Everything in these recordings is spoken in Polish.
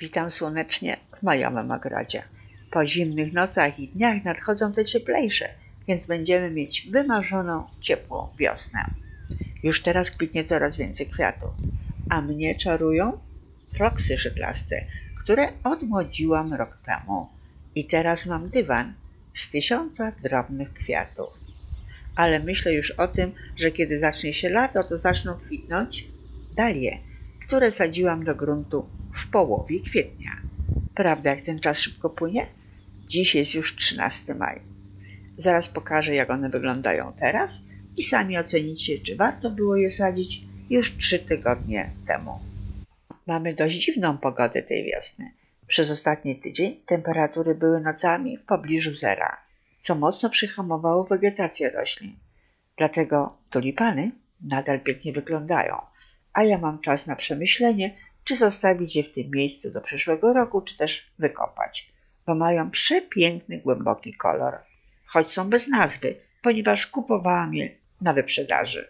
Witam słonecznie w majowym ogrodzie. Po zimnych nocach i dniach nadchodzą te cieplejsze, więc będziemy mieć wymarzoną, ciepłą wiosnę. Już teraz kwitnie coraz więcej kwiatów, a mnie czarują roksy szydlaste, które odmłodziłam rok temu. I teraz mam dywan z tysiąca drobnych kwiatów. Ale myślę już o tym, że kiedy zacznie się lato, to zaczną kwitnąć dalie, które sadziłam do gruntu w połowie kwietnia. Prawda, jak ten czas szybko płynie? Dziś jest już 13 maj. Zaraz pokażę, jak one wyglądają teraz i sami ocenicie, czy warto było je sadzić już trzy tygodnie temu. Mamy dość dziwną pogodę tej wiosny. Przez ostatni tydzień temperatury były nocami w pobliżu zera, co mocno przyhamowało wegetację roślin. Dlatego tulipany nadal pięknie wyglądają, a ja mam czas na przemyślenie, czy zostawić je w tym miejscu do przyszłego roku, czy też wykopać, bo mają przepiękny, głęboki kolor, choć są bez nazwy, ponieważ kupowałam je na wyprzedaży.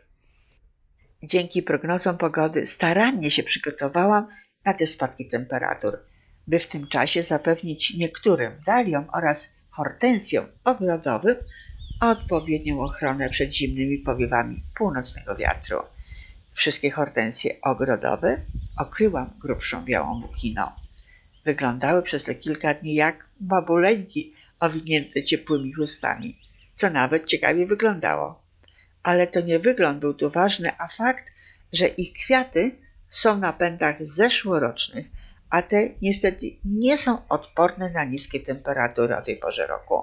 Dzięki prognozom pogody starannie się przygotowałam na te spadki temperatur, by w tym czasie zapewnić niektórym daliom oraz hortensjom ogrodowym odpowiednią ochronę przed zimnymi powiewami północnego wiatru. Wszystkie hortensje ogrodowe okryłam grubszą białą bukiną. Wyglądały przez te kilka dni jak babuleńki owinięte ciepłymi chustami, co nawet ciekawie wyglądało. Ale to nie wygląd był tu ważny, a fakt, że ich kwiaty są na pędach zeszłorocznych, a te niestety nie są odporne na niskie temperatury o tej porze roku.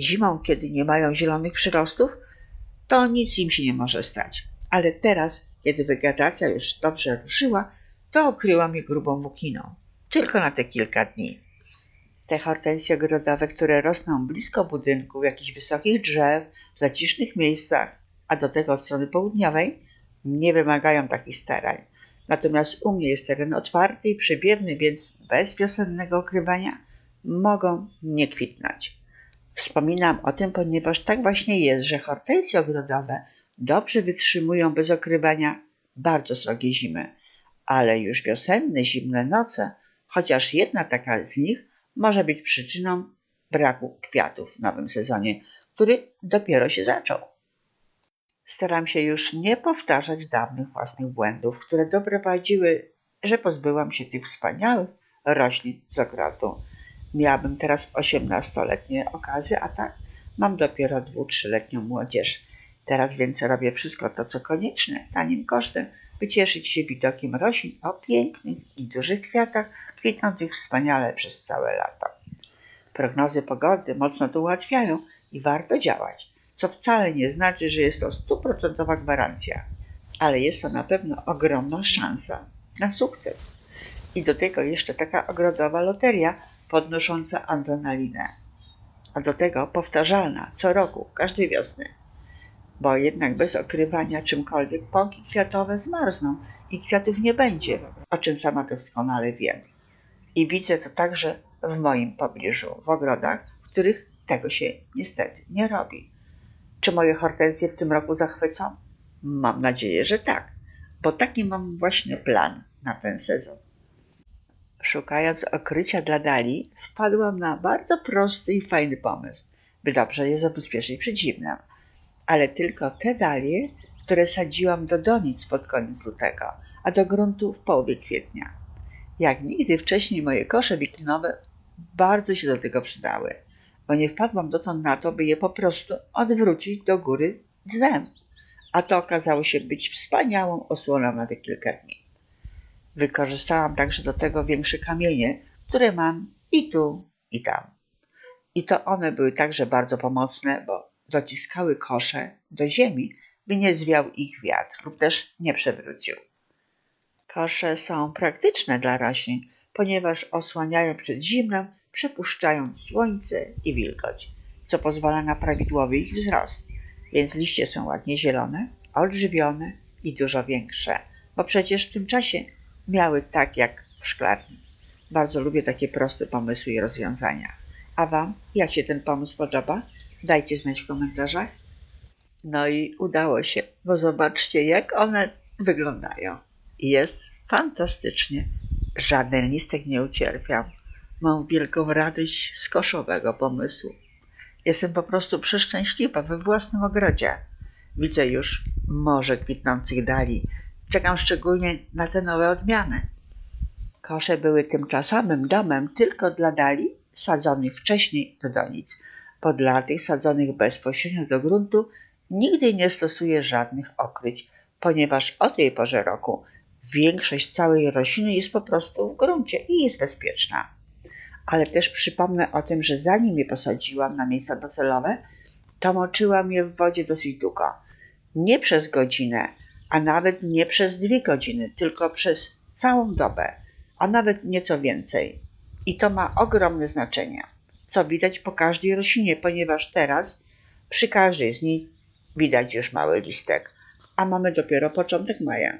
Zimą, kiedy nie mają zielonych przyrostów, to nic im się nie może stać. Ale teraz, kiedy wegetacja już dobrze ruszyła, to okryłam je grubą wukiną. Tylko na te kilka dni. Te hortensje ogrodowe, które rosną blisko budynków, jakichś wysokich drzew, w zacisznych miejscach, a do tego od strony południowej, nie wymagają takich starań. Natomiast u mnie jest teren otwarty i przebiewny, więc bez wiosennego okrywania mogą nie kwitnąć. Wspominam o tym, ponieważ tak właśnie jest, że hortensje ogrodowe dobrze wytrzymują bez okrywania bardzo srogie zimy, ale już wiosenne, zimne noce, chociaż jedna taka z nich może być przyczyną braku kwiatów w nowym sezonie, który dopiero się zaczął. Staram się już nie powtarzać dawnych własnych błędów, które doprowadziły, że pozbyłam się tych wspaniałych roślin z ogrodu. Miałabym teraz osiemnastoletnie okazy, a tak mam dopiero dwu-trzyletnią młodzież. Teraz więc robię wszystko to, co konieczne, tanim kosztem, by cieszyć się widokiem roślin o pięknych i dużych kwiatach, kwitnących wspaniale przez całe lato. Prognozy pogody mocno to ułatwiają i warto działać, co wcale nie znaczy, że jest to stuprocentowa gwarancja, ale jest to na pewno ogromna szansa na sukces. I do tego jeszcze taka ogrodowa loteria podnosząca adrenalinę. A do tego powtarzalna co roku, każdej wiosny. Bo jednak bez okrywania czymkolwiek pąki kwiatowe zmarzną i kwiatów nie będzie, o czym sama doskonale wiem. I widzę to także w moim pobliżu, w ogrodach, w których tego się niestety nie robi. Czy moje hortensje w tym roku zachwycą? Mam nadzieję, że tak, bo taki mam właśnie plan na ten sezon. Szukając okrycia dla dali, wpadłam na bardzo prosty i fajny pomysł, by dobrze je zabezpieczyć przed zimnem. Ale tylko te dalie, które sadziłam do donic pod koniec lutego, a do gruntu w połowie kwietnia. Jak nigdy wcześniej moje kosze wiklinowe bardzo się do tego przydały, bo nie wpadłam dotąd na to, by je po prostu odwrócić do góry dnem. A to okazało się być wspaniałą osłoną na te kilka dni. Wykorzystałam także do tego większe kamienie, które mam i tu, i tam. I to one były także bardzo pomocne, bo dociskały kosze do ziemi, by nie zwiał ich wiatr lub też nie przewrócił. Kosze są praktyczne dla roślin, ponieważ osłaniają przed zimnem, przepuszczając słońce i wilgoć, co pozwala na prawidłowy ich wzrost. Więc liście są ładnie zielone, odżywione i dużo większe, bo przecież w tym czasie miały tak jak w szklarni. Bardzo lubię takie proste pomysły i rozwiązania. A Wam, jak się ten pomysł podoba? Dajcie znać w komentarzach. No i udało się, bo zobaczcie, jak one wyglądają. Jest fantastycznie Żaden listek nie ucierpiał. Mam wielką radość z koszowego pomysłu. Jestem po prostu przeszczęśliwa we własnym ogrodzie. Widzę już morze kwitnących dali. Czekam szczególnie na te nowe odmiany. Kosze były tymczasowym domem tylko dla dali sadzonych wcześniej do donic. Podlatych sadzonych bezpośrednio do gruntu nigdy nie stosuję żadnych okryć, ponieważ o tej porze roku większość całej rośliny jest po prostu w gruncie i jest bezpieczna. Ale też przypomnę o tym, że zanim je posadziłam na miejsca docelowe, to moczyłam je w wodzie dosyć długo. Nie przez godzinę, a nawet nie przez dwie godziny, tylko przez całą dobę, a nawet nieco więcej. I to ma ogromne znaczenie, co widać po każdej roślinie, ponieważ teraz przy każdej z nich widać już mały listek, a mamy dopiero początek maja.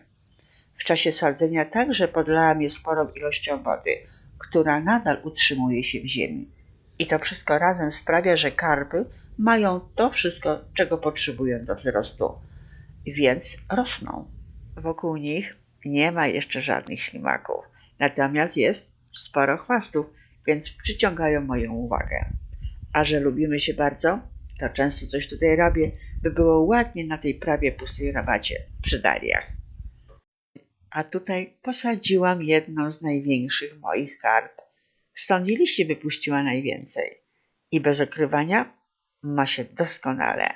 W czasie sadzenia także podlałam je sporą ilością wody, która nadal utrzymuje się w ziemi. I to wszystko razem sprawia, że karpy mają to wszystko, czego potrzebują do wzrostu, więc rosną. Wokół nich nie ma jeszcze żadnych ślimaków, natomiast jest sporo chwastów, więc przyciągają moją uwagę. A że lubimy się bardzo, to często coś tutaj robię, by było ładnie na tej prawie pustej rabacie przy daliach. A tutaj posadziłam jedną z największych moich karp. Stąd jej liście wypuściła najwięcej. I bez okrywania ma się doskonale.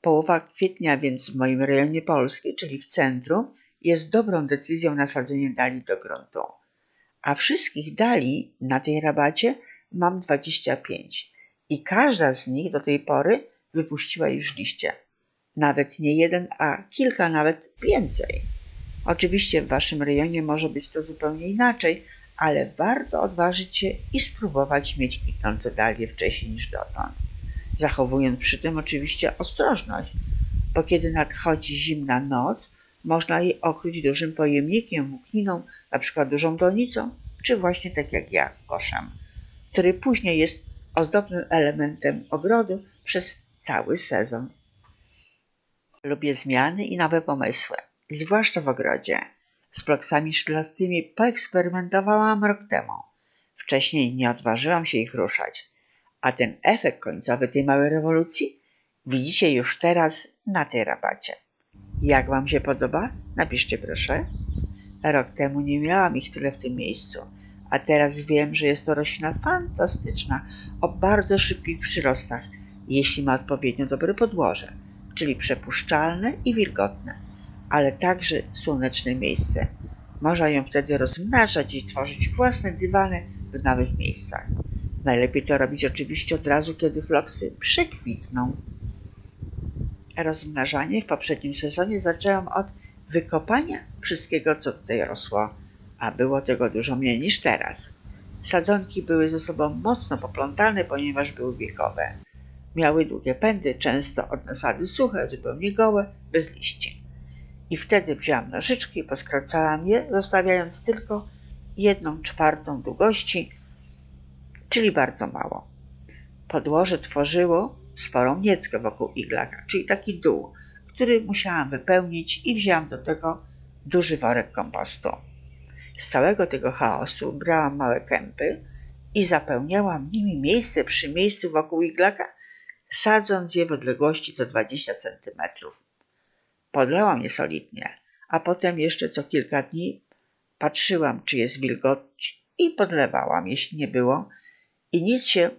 Połowa kwietnia więc w moim rejonie Polski, czyli w centrum, jest dobrą decyzją na sadzenie dali do gruntu. A wszystkich dali na tej rabacie mam 25 i każda z nich do tej pory wypuściła już liście. Nawet nie jeden, a kilka nawet więcej. Oczywiście w waszym rejonie może być to zupełnie inaczej, ale warto odważyć się i spróbować mieć kwitnące dalie wcześniej niż dotąd. Zachowując przy tym oczywiście ostrożność, bo kiedy nadchodzi zimna noc, można je okryć dużym pojemnikiem, włókniną, na przykład dużą donicą, czy właśnie tak jak ja, koszem, który później jest ozdobnym elementem ogrodu przez cały sezon. Lubię zmiany i nowe pomysły, zwłaszcza w ogrodzie. Z bloksami szklastymi poeksperymentowałam rok temu. Wcześniej nie odważyłam się ich ruszać, a ten efekt końcowy tej małej rewolucji widzicie już teraz na tej rabacie. Jak Wam się podoba? Napiszcie proszę. Rok temu nie miałam ich tyle w tym miejscu, a teraz wiem, że jest to roślina fantastyczna o bardzo szybkich przyrostach, jeśli ma odpowiednio dobre podłoże, czyli przepuszczalne i wilgotne, ale także słoneczne miejsce. Można ją wtedy rozmnażać i tworzyć własne dywany w nowych miejscach. Najlepiej to robić oczywiście od razu, kiedy floksy przekwitną. Rozmnażanie w poprzednim sezonie zaczęłam od wykopania wszystkiego, co tutaj rosło, a było tego dużo mniej niż teraz. Sadzonki były ze sobą mocno poplątane, ponieważ były wiekowe. Miały długie pędy, często od nasady suche, zupełnie gołe, bez liści. I wtedy wzięłam nożyczki i poskracałam je, zostawiając tylko jedną czwartą długości, czyli bardzo mało. Podłoże tworzyło sporą nieckę wokół iglaka, czyli taki dół, który musiałam wypełnić i wzięłam do tego duży worek kompostu. Z całego tego chaosu brałam małe kępy i zapełniałam nimi miejsce przy miejscu wokół iglaka, sadząc je w odległości co 20 cm. Podlałam je solidnie, a potem jeszcze co kilka dni patrzyłam, czy jest wilgoć i podlewałam, jeśli nie było, i nic się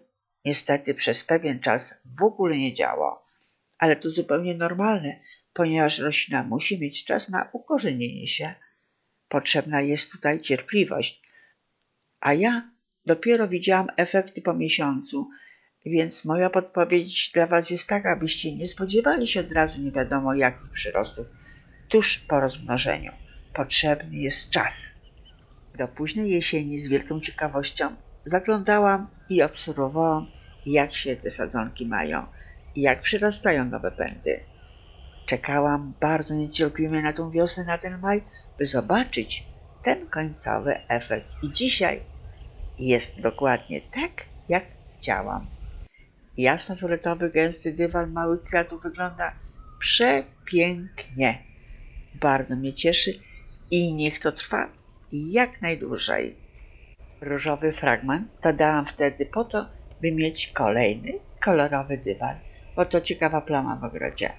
niestety przez pewien czas w ogóle nie działo. Ale to zupełnie normalne, ponieważ roślina musi mieć czas na ukorzenienie się. Potrzebna jest tutaj cierpliwość. A ja dopiero widziałam efekty po miesiącu, więc moja podpowiedź dla Was jest taka, abyście nie spodziewali się od razu nie wiadomo jakich przyrostów tuż po rozmnożeniu. Potrzebny jest czas. Do późnej jesieni z wielką ciekawością zaglądałam i obserwowałam, jak się te sadzonki mają i jak przyrastają nowe pędy. Czekałam bardzo niecierpliwie na tą wiosnę, na ten maj, by zobaczyć ten końcowy efekt. I dzisiaj jest dokładnie tak, jak chciałam. Jasno-fioletowy, gęsty dywan małych kwiatów wygląda przepięknie. Bardzo mnie cieszy i niech to trwa jak najdłużej. Różowy fragment dodałam wtedy po to, by mieć kolejny kolorowy dywan, bo to ciekawa plama w ogrodzie.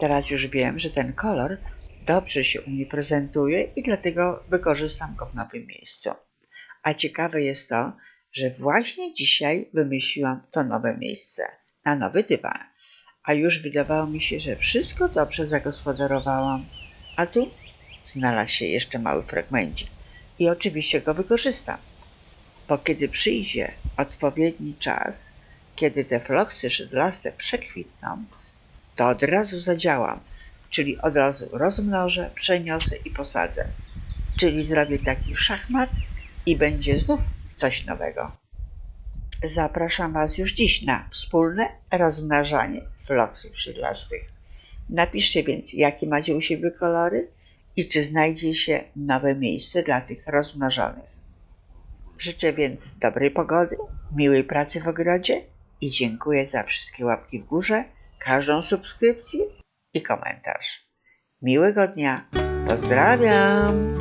Teraz już wiem, że ten kolor dobrze się u mnie prezentuje i dlatego wykorzystam go w nowym miejscu. A ciekawe jest to, że właśnie dzisiaj wymyśliłam to nowe miejsce na nowy dywan. A już wydawało mi się, że wszystko dobrze zagospodarowałam. A tu znalazł się jeszcze mały fragmencik i oczywiście go wykorzystam. Bo kiedy przyjdzie odpowiedni czas, kiedy te floksy szydlaste przekwitną, to od razu zadziałam, czyli od razu rozmnożę, przeniosę i posadzę. Czyli zrobię taki szachmat i będzie znów coś nowego. Zapraszam Was już dziś na wspólne rozmnażanie floksów szydlastych. Napiszcie więc, jakie macie u siebie kolory i czy znajdzie się nowe miejsce dla tych rozmnożonych. Życzę więc dobrej pogody, miłej pracy w ogrodzie i dziękuję za wszystkie łapki w górze, każdą subskrypcję i komentarz. Miłego dnia. Pozdrawiam!